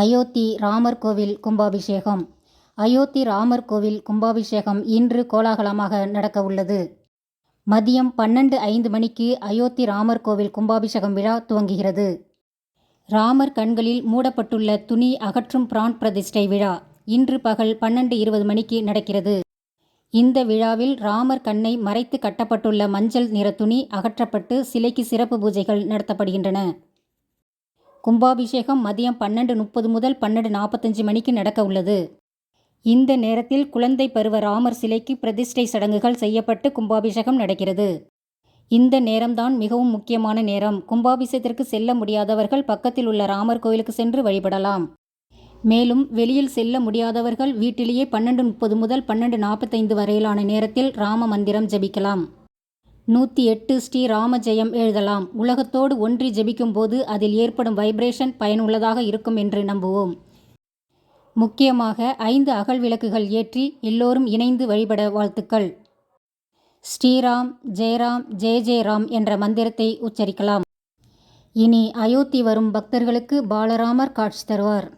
அயோத்தி ராமர் கோவில் கும்பாபிஷேகம். அயோத்தி ராமர் கோவில் கும்பாபிஷேகம் இன்று கோலாகலமாக நடக்க உள்ளது மதியம் பன்னெண்டு ஐந்து மணிக்கு அயோத்தி ராமர் கோவில் கும்பாபிஷேகம் விழா துவங்குகிறது. ராமர் கண்களில் மூடப்பட்டுள்ள துணி அகற்றும் பிரான் பிரதிஷ்டை விழா இன்று பகல் பன்னெண்டு இருபது மணிக்கு நடக்கிறது. இந்த விழாவில் ராமர் கண்ணை மறைத்து கட்டப்பட்டுள்ள மஞ்சள் நிற துணி அகற்றப்பட்டு சிலைக்கு சிறப்பு பூஜைகள் நடத்தப்படுகின்றன. கும்பாபிஷேகம் மதியம் பன்னெண்டு முப்பது முதல் பன்னெண்டு நாற்பத்தஞ்சு மணிக்கு நடக்க உள்ளது. இந்த நேரத்தில் குழந்தை பருவ ராமர் சிலைக்கு பிரதிஷ்டை சடங்குகள் செய்யப்பட்டு கும்பாபிஷேகம் நடக்கிறது. இந்த நேரம்தான் மிகவும் முக்கியமான நேரம். கும்பாபிஷேகத்திற்கு செல்ல முடியாதவர்கள் பக்கத்தில் உள்ள ராமர் கோயிலுக்கு சென்று வழிபடலாம். மேலும் வெளியில் செல்ல முடியாதவர்கள் வீட்டிலேயே பன்னெண்டு முப்பது முதல் பன்னெண்டு நாற்பத்தைந்து வரையிலான நேரத்தில் ராம மந்திரம் ஜபிக்கலாம். நூற்றி எட்டு ஸ்ரீ ராமஜெயம் எழுதலாம். உலகத்தோடு ஒன்றி ஜெபிக்கும்போது அதில் ஏற்படும் வைப்ரேஷன் பயனுள்ளதாக இருக்கும் என்று நம்புவோம். முக்கியமாக ஐந்து அகல் விளக்குகள் ஏற்றி எல்லோரும் இணைந்து வழிபட வாழ்த்துக்கள். ஸ்ரீராம் ஜெயராம் ஜெய ஜெயராம் என்ற மந்திரத்தை உச்சரிக்கலாம். இனி அயோத்தி வரும் பக்தர்களுக்கு பாலராமர் காட்சி தருவார்.